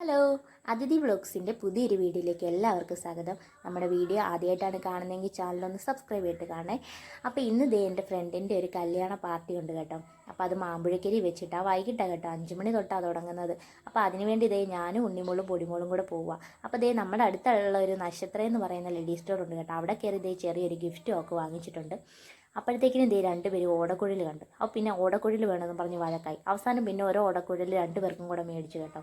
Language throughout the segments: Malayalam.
Hello. അതിഥി വ്ളോഗ്സിന്റെ പുതിയൊരു വീഡിയോയിലേക്ക് എല്ലാവർക്കും സ്വാഗതം. നമ്മുടെ വീഡിയോ ആദ്യമായിട്ടാണ് കാണുന്നതെങ്കിൽ ചാനലൊന്ന് സബ്സ്ക്രൈബ് ചെയ്തിട്ട് കാണേ അപ്പോൾ ഇന്ന് ദേ എന്റെ ഫ്രണ്ടിന്റെ ഒരു കല്യാണ പാർട്ടി ഉണ്ട് കേട്ടോ. അപ്പോൾ അത് മാമ്പുഴക്കരി വെച്ചിട്ടാണ് വൈകിട്ടാണ് കേട്ടോ അഞ്ച് മണി തൊട്ടാണ് തുടങ്ങുന്നത്. അപ്പോൾ അതിനുവേണ്ടി ഇതേ ഞാനും ഉണ്ണിമോളും പൊടിമോളും കൂടെ പോവുക അപ്പോൾ ദേ നമ്മുടെ അടുത്തുള്ള ഒരു നക്ഷത്രം എന്ന് പറയുന്ന ലേഡീസ് സ്റ്റോർ ഉണ്ട് കേട്ടോ. അവിടെ കയറി ഇതേ ചെറിയൊരു ഗിഫ്റ്റും ഒക്കെ വാങ്ങിച്ചിട്ടുണ്ട്. അപ്പോഴത്തേക്കിനും ദേ രണ്ടുപേരും ഓടക്കുഴൽ കണ്ടു. അപ്പോൾ പിന്നെ ഓടക്കുഴൽ വേണമെന്ന് പറഞ്ഞ് വഴക്കായി. അവസാനം പിന്നെ ഓരോ ഓടക്കുഴൽ രണ്ടുപേർക്കും കൂടെ മേടിച്ചു കേട്ടോ.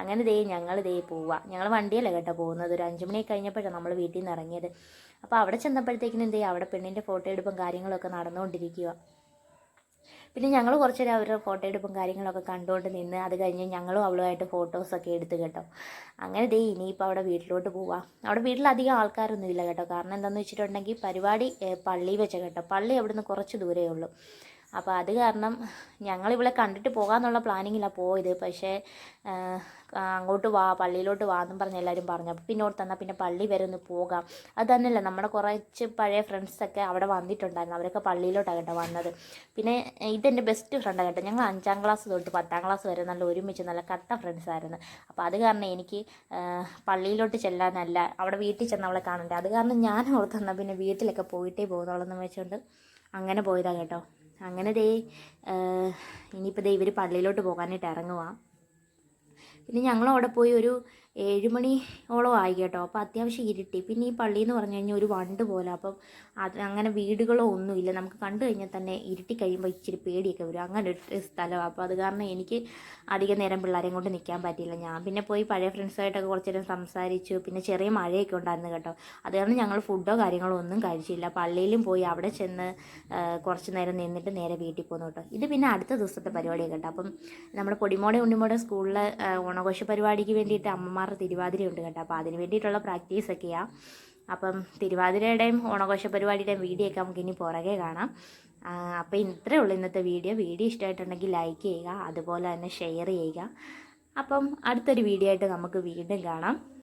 അങ്ങനെ ദേ ഞങ്ങൾ ദേ പോവുക ഞങ്ങൾ വണ്ടിയല്ല കേട്ടോ പോകുന്നത്. ഒരു അഞ്ച് മണി കഴിഞ്ഞപ്പോഴാണ് നമ്മൾ വീട്ടിൽ നിന്ന് ഇറങ്ങിയത്. അപ്പോൾ അവിടെ ചെന്നപ്പോഴത്തേക്കിനും ചെയ്യുക അവിടെ പെണ്ണിന്റെ ഫോട്ടോ എടുപ്പും കാര്യങ്ങളൊക്കെ നടന്നുകൊണ്ടിരിക്കുക പിന്നെ ഞങ്ങൾ കുറച്ച് നേരം അവരുടെ ഫോട്ടോ എടുപ്പും കാര്യങ്ങളൊക്കെ കണ്ടുകൊണ്ട് നിന്ന് അത് കഴിഞ്ഞ് ഞങ്ങളും അവളുമായിട്ട് ഫോട്ടോസൊക്കെ എടുത്ത് കേട്ടോ. അങ്ങനെ ദേ ഇനിയിപ്പോൾ അവിടെ വീട്ടിലോട്ട് പോവാം. അവിടെ വീട്ടിലധികം ആൾക്കാരൊന്നും ഇല്ല കേട്ടോ. കാരണം എന്താണെന്ന് വെച്ചിട്ടുണ്ടെങ്കിൽ പരിപാടി പള്ളി വെച്ച കേട്ടോ. പള്ളി അവിടുന്ന് കുറച്ച് ദൂരേ ഉള്ളൂ. അപ്പോൾ അത് കാരണം ഞങ്ങളിവിടെ കണ്ടിട്ട് പോകാമെന്നുള്ള പ്ലാനിങ്ങിലാണ് പോയത്. പക്ഷേ അങ്ങോട്ട് വാ പള്ളിയിലോട്ട് വാ എന്നും പറഞ്ഞ് എല്ലാവരും പറഞ്ഞു. അപ്പോൾ പിന്നെ ഓർത്ത് തന്നാൽ പിന്നെ പള്ളി വരെ ഒന്ന് പോകാം. അത് തന്നെയല്ല നമ്മുടെ കുറച്ച് പഴയ ഫ്രണ്ട്സൊക്കെ അവിടെ വന്നിട്ടുണ്ടായിരുന്നു. അവരൊക്കെ പള്ളിയിലോട്ടാണ് കേട്ടോ വന്നത്. പിന്നെ ഇതെന്റെ ബെസ്റ്റ് ഫ്രണ്ടാണ് കേട്ടോ. ഞങ്ങൾ അഞ്ചാം ക്ലാസ് തൊട്ട് പത്താം ക്ലാസ് വരെ നല്ല ഒരുമിച്ച് നല്ല കട്ട ഫ്രണ്ട്സ് ആയിരുന്നു. അപ്പോൾ അത് കാരണം എനിക്ക് പള്ളിയിലോട്ട് ചെല്ലാനല്ല അവിടെ വീട്ടിൽ ചെന്ന് അവളെ കാണണ്ടേ? അത് കാരണം ഞാൻ ഓർത്തെന്നാൽ പിന്നെ വീട്ടിലൊക്കെ പോയിട്ടേ പോകുന്നുള്ളതെന്ന് വെച്ചുകൊണ്ട് അങ്ങനെ പോയതാണ് കേട്ടോ. അങ്ങനെ ദേ ഇനിയിപ്പോൾ ദേ ഇവർ പള്ളിയിലോട്ട് പോകാനായിട്ട് ഇറങ്ങുക പിന്നെ ഞങ്ങൾ അവിടെ പോയി ഒരു ഏഴുമണിയോളം ആയി കേട്ടോ. അപ്പോൾ അത്യാവശ്യം ഇരുട്ടി. പിന്നെ ഈ പള്ളി എന്ന് പറഞ്ഞു കഴിഞ്ഞാൽ ഒരു വണ്ട് പോലെ. അപ്പം അത് അങ്ങനെ വീടുകളോ ഒന്നുമില്ല. നമുക്ക് കണ്ടു കഴിഞ്ഞാൽ തന്നെ ഇരുട്ടി കഴിയുമ്പോൾ ഇച്ചിരി പേടിയൊക്കെ വരും. അങ്ങനെ ഒരു സ്ഥലമാണ് അപ്പോൾ അത് കാരണം എനിക്ക് അധികം നേരം പിള്ളേരെയും കൊണ്ട് നിൽക്കാൻ പറ്റിയില്ല. ഞാൻ പിന്നെ പോയി പഴയ ഫ്രണ്ട്സായിട്ടൊക്കെ കുറച്ച് നേരം സംസാരിച്ചു. പിന്നെ ചെറിയ മഴയൊക്കെ ഉണ്ടായിരുന്നു കേട്ടോ. അത് കാരണം ഞങ്ങൾ ഫുഡോ കാര്യങ്ങളോ ഒന്നും കഴിച്ചില്ല. പള്ളിയിലും പോയി അവിടെ ചെന്ന് കുറച്ച് നേരം നിന്നിട്ട് നേരെ വീട്ടിൽ പോന്നു കേട്ടോ. ഇത് പിന്നെ അടുത്ത ദിവസത്തെ പരിപാടിയൊക്കെ കേട്ടോ. അപ്പം നമ്മുടെ പൊടിമോടെ ഉണ്ണിമോടെ സ്കൂളിലെ ഓണഘോഷ പരിപാടിക്ക് വേണ്ടിയിട്ട് അമ്മമാരുടെ തിരുവാതിരയുണ്ട് കേട്ടോ. അപ്പോൾ അതിന് വേണ്ടിയിട്ടുള്ള പ്രാക്ടീസൊക്കെയാണ് അപ്പം തിരുവാതിരയുടെയും ഓണഘോഷ പരിപാടിയുടെയും വീഡിയോ ഒക്കെ നമുക്ക് ഇനി പുറകെ കാണാം. അപ്പോൾ ഇത്രയേ ഉള്ളൂ ഇന്നത്തെ വീഡിയോ. വീഡിയോ ഇഷ്ടമായിട്ടുണ്ടെങ്കിൽ ലൈക്ക് ചെയ്യുക അതുപോലെ തന്നെ ഷെയർ ചെയ്യുക. അപ്പം അടുത്തൊരു വീഡിയോ ആയിട്ട് നമുക്ക് വീണ്ടും കാണാം.